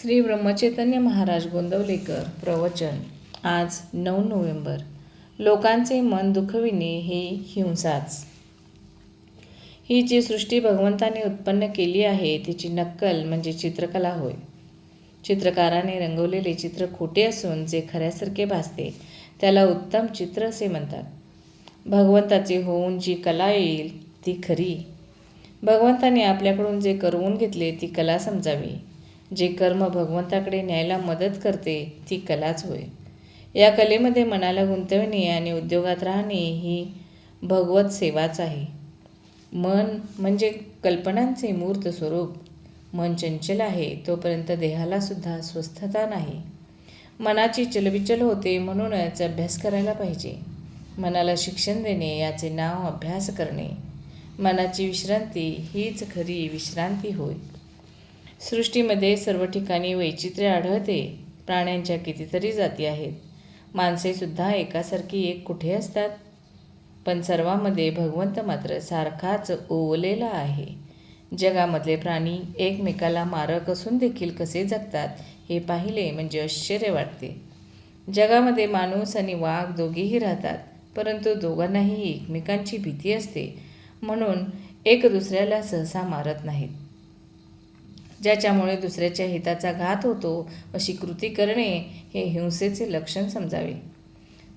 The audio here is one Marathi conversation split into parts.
श्री ब्रह्मचैतन्य महाराज गोंदवलेकर प्रवचन आज नऊ नोव्हेंबर. लोकांचे मन दुखविणे ही हिंसाच. ही जी सृष्टी भगवंताने उत्पन्न केली आहे तिची नक्कल म्हणजे चित्रकला होय. चित्रकाराने रंगवलेले चित्र खोटे असून जे खऱ्यासारखे भासते त्याला उत्तम चित्र असे म्हणतात. भगवंताचे होऊन जी कला येईल ती खरी. भगवंताने आपल्याकडून जे करवून घेतले ती कला समजावी. जे कर्म भगवंताकडे न्यायला मदत करते ती कलाच होय. या कलेमध्ये मनाला गुंतविणे आणि उद्योगात राहणे ही भगवत सेवाच आहे. मन म्हणजे कल्पनांचे मूर्त स्वरूप. मन चंचल आहे तोपर्यंत देहालासुद्धा स्वस्थता नाही. मनाची चलबिचल होते म्हणूनच अभ्यास करायला पाहिजे. मनाला शिक्षण देणे याचे नाव अभ्यास करणे. मनाची विश्रांती हीच खरी विश्रांती होय. सृष्टीमध्ये सर्व ठिकाणी वैचित्र्य आढळते. प्राण्यांच्या कितीतरी जाती आहेत. माणसेसुद्धा एकासारखी एक कुठे असतात? पण सर्वांमध्ये भगवंत मात्र सारखाच ओवलेला आहे. जगामधले प्राणी एकमेकाला मारक असून देखील कसे जगतात हे पाहिले म्हणजे आश्चर्य वाटते. जगामध्ये माणूस आणि वाघ दोघेही राहतात परंतु दोघांनाही एकमेकांची भीती असते. म्हणून एक दुसऱ्याला सहसा मारत नाहीत. ज्याच्यामुळे दुसऱ्याच्या हिताचा घात होतो अशी कृती करणे हे हिंसेचे लक्षण समजावे.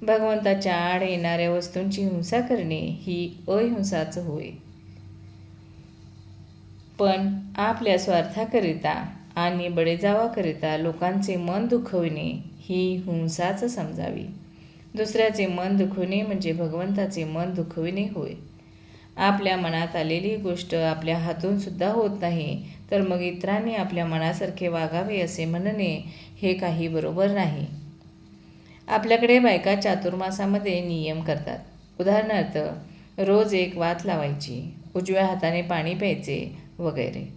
भगवंताच्या आड येणाऱ्या वस्तूंची हिंसा करणे ही अहिंसाच होय. पण आपल्या स्वार्थाकरिता आणि बडेजावाकरिता लोकांचे मन दुखविणे ही हिंसाच समजावी. दुसऱ्याचे मन दुखविणे म्हणजे भगवंताचे मन दुखविणे होय. आपल्या मनात आलेली गोष्ट आपल्या हातूनसुद्धा होत नाही. तर मग इतरांनी आपल्या मनासारखे वागावे असे म्हणणे हे काही बरोबर नाही. आपल्याकडे बायका चातुर्मासामध्ये नियम करतात. उदाहरणार्थ रोज एक वात लावायची उजव्या हाताने पाणी प्यायचे वगैरे.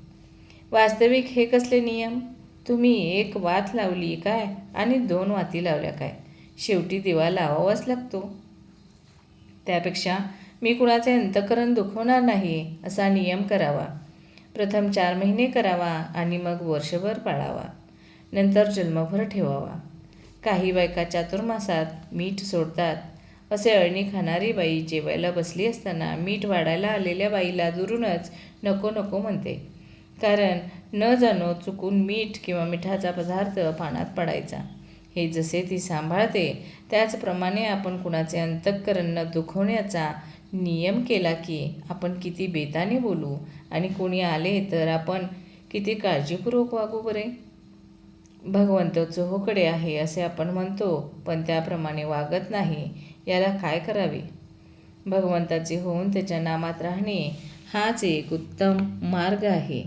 वास्तविक हे कसले नियम? तुम्ही एक वात लावली काय आणि दोन वाती लावल्या काय? शेवटी दिवा लावावाच लागतो. त्यापेक्षा मी कुणाचे अंतकरण दुखवणार नाही असा नियम करावा. प्रथम चार महिने करावा आणि मग वर्षभर पाळावा. नंतर जन्मभर ठेवावा. काही बायका चातुर्मासात मीठ सोडतात. असे अळणी खाणारी बाई जेवायला बसली असताना मीठ वाढायला आलेल्या बाईला दुरूनच नको नको म्हणते. कारण न जाणो चुकून मीठ किंवा मिठाचा पदार्थ पाण्यात पडायचा. हे जसे ती सांभाळते त्याचप्रमाणे आपण कुणाचे अंतःकरण न दुखवण्याचा नियम केला की आपण किती बेताने बोलू आणि कोणी आले तर आपण किती काळजीपूर्वक वागू बरे? भगवंत चोहोकडे आहे असे आपण म्हणतो पण त्याप्रमाणे वागत नाही याला काय करावे? भगवंताचे होऊन त्याच्या नामात राहणे हाच एक उत्तम मार्ग आहे.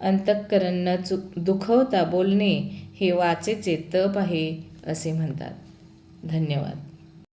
अंतःकरण न चुक दुखवता बोलणे हे वाचेचे तप आहे असे म्हणतात. धन्यवाद.